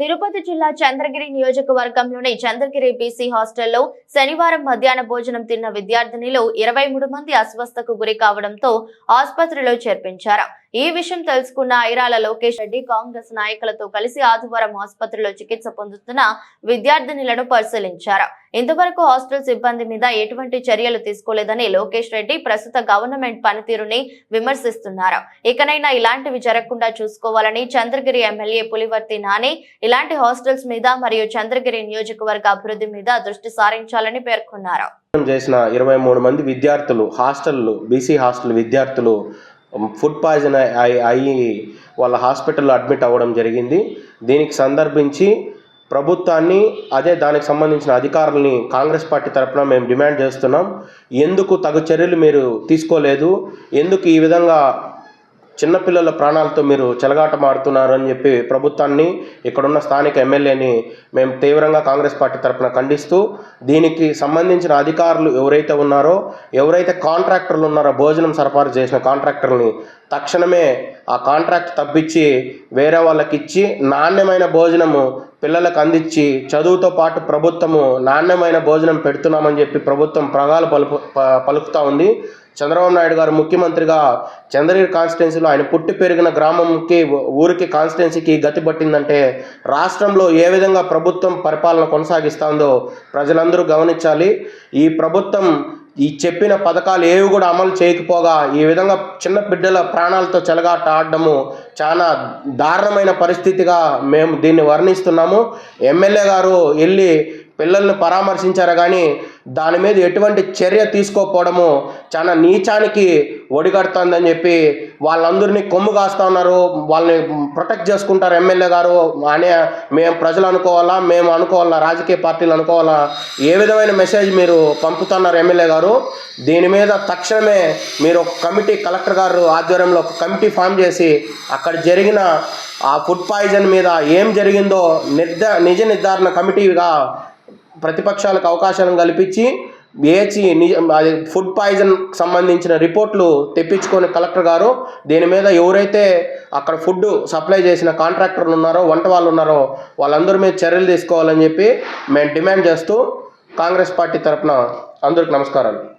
తిరుపతి జిల్లా చంద్రగిరి నియోజకవర్గంలోని చంద్రగిరి బీసీ హాస్టల్లో శనివారం మధ్యాహ్న భోజనం తిన్న విద్యార్థినిలో ఇరవై మూడు మంది అస్వస్థకు గురి కావడంతో ఆసుపత్రిలో చేర్పించారు. ఈ విషయం తెలుసుకున్న ఐరాల లోకేష్ రెడ్డి కాంగ్రెస్ నాయకులతో కలిసి ఆదివారం ఆసుపత్రిలో చికిత్స పొందుతున్న విద్యార్థినులను పరిశీలించారు. ఇంతవరకు హాస్టల్ సిబ్బంది మీద ఎటువంటి చర్యలు తీసుకోలేదని లోకేష్ రెడ్డి ప్రస్తుత గవర్నమెంట్ పనితీరుని విమర్శిస్తున్నారు. ఇకనైనా ఇలాంటివి జరగకుండా చూసుకోవాలని చంద్రగిరి ఎమ్మెల్యే పులివర్తి నాని ఇలాంటి హాస్టల్స్ మీద మరియు చంద్రగిరి నియోజకవర్గ అభివృద్ధి మీద దృష్టి సారించాలని పేర్కొన్నారు. చేసిన ఇరవై మూడు మంది విద్యార్థులు హాస్టళ్ళు బీసీ హాస్టల్ విద్యార్థులు ఫుడ్ పాయిజన్ అయ్యి వాళ్ళ హాస్పిటల్లో అడ్మిట్ అవ్వడం జరిగింది. దీనికి సందర్భించి ప్రభుత్వాన్ని అదే దానికి సంబంధించిన అధికారులని కాంగ్రెస్ పార్టీ తరఫున మేము డిమాండ్ చేస్తున్నాం. ఎందుకు తగు చర్యలు మీరు తీసుకోలేదు? ఎందుకు ఈ విధంగా చిన్నపిల్లల ప్రాణాలతో మీరు చెలగాటమాడుతున్నారని అని చెప్పి ప్రభుత్వాన్ని ఇక్కడున్న స్థానిక ఎమ్మెల్యేని మేము తీవ్రంగా కాంగ్రెస్ పార్టీ తరఫున ఖండిస్తూ దీనికి సంబంధించిన అధికారులు ఎవరైతే ఉన్నారో ఎవరైతే కాంట్రాక్టర్లు ఉన్నారో భోజనం సరఫరా చేసిన కాంట్రాక్టర్ని తక్షణమే ఆ కాంట్రాక్ట్ తప్పించి వేరే వాళ్ళకి ఇచ్చి నాణ్యమైన భోజనము పిల్లలకు అందించి చదువుతో పాటు ప్రభుత్వము నాణ్యమైన భోజనం పెడుతున్నామని చెప్పి ప్రభుత్వం ప్రగాలు పలుపు ప- పలుకుతా ఉంది. చంద్రబాబు నాయుడు గారు ముఖ్యమంత్రిగా చంద్రగిరి కాన్స్టిట్యున్సీలో ఆయన పుట్టి పెరిగిన గ్రామంకి ఊరికి కాన్స్టిట్యున్సీకి గతి పట్టిందంటే రాష్ట్రంలో ఏ విధంగా ప్రభుత్వం పరిపాలన కొనసాగిస్తుందో ప్రజలందరూ గమనించాలి. ఈ ప్రభుత్వం ఈ చెప్పిన పథకాలు ఏవి కూడా అమలు చేయకపోగా ఈ విధంగా చిన్న బిడ్డల ప్రాణాలతో చెలగాట ఆడడము చాలా దారుణమైన పరిస్థితిగా మేము దీన్ని వర్ణిస్తున్నాము. ఎమ్మెల్యే గారు వెళ్ళి పిల్లల్ని పరామర్శించారు కానీ దాని మీద ఎటువంటి చర్య తీసుకోకపోవడము చాలా నీచానికి ఒడిగడుతుందని చెప్పి వాళ్ళందరినీ కొమ్ము కాస్తా ఉన్నారు. వాళ్ళని ప్రొటెక్ట్ చేసుకుంటారు ఎమ్మెల్యే గారు. అనే మేము ప్రజలు అనుకోవాలా మేము అనుకోవాలా రాజకీయ పార్టీలు అనుకోవాలా? ఏ విధమైన మెసేజ్ మీరు పంపుతున్నారు ఎమ్మెల్యే గారు? దీని మీద తక్షణమే మీరు ఒక కమిటీ కలెక్టర్ గారు ఆధ్వర్యంలో ఒక కమిటీ ఫామ్ చేసి అక్కడ జరిగిన ఆ ఫుడ్ పాయిజన్ మీద ఏం జరిగిందో నిర్ధ నిజ నిర్ధారణ కమిటీగా ప్రతిపక్షాలకు అవకాశం కల్పించి వేచి అది ఫుడ్ పాయిజన్ సంబంధించిన రిపోర్ట్లు తెప్పించుకొని కలెక్టర్ గారు దీని మీద ఎవరైతే అక్కడ ఫుడ్ సప్లై చేసిన కాంట్రాక్టర్లు ఉన్నారో వంట వాళ్ళు ఉన్నారో వాళ్ళందరి మీద చర్యలు తీసుకోవాలని చెప్పి మేము డిమాండ్ చేస్తూ కాంగ్రెస్ పార్టీ తరఫున అందరికి నమస్కారాలు.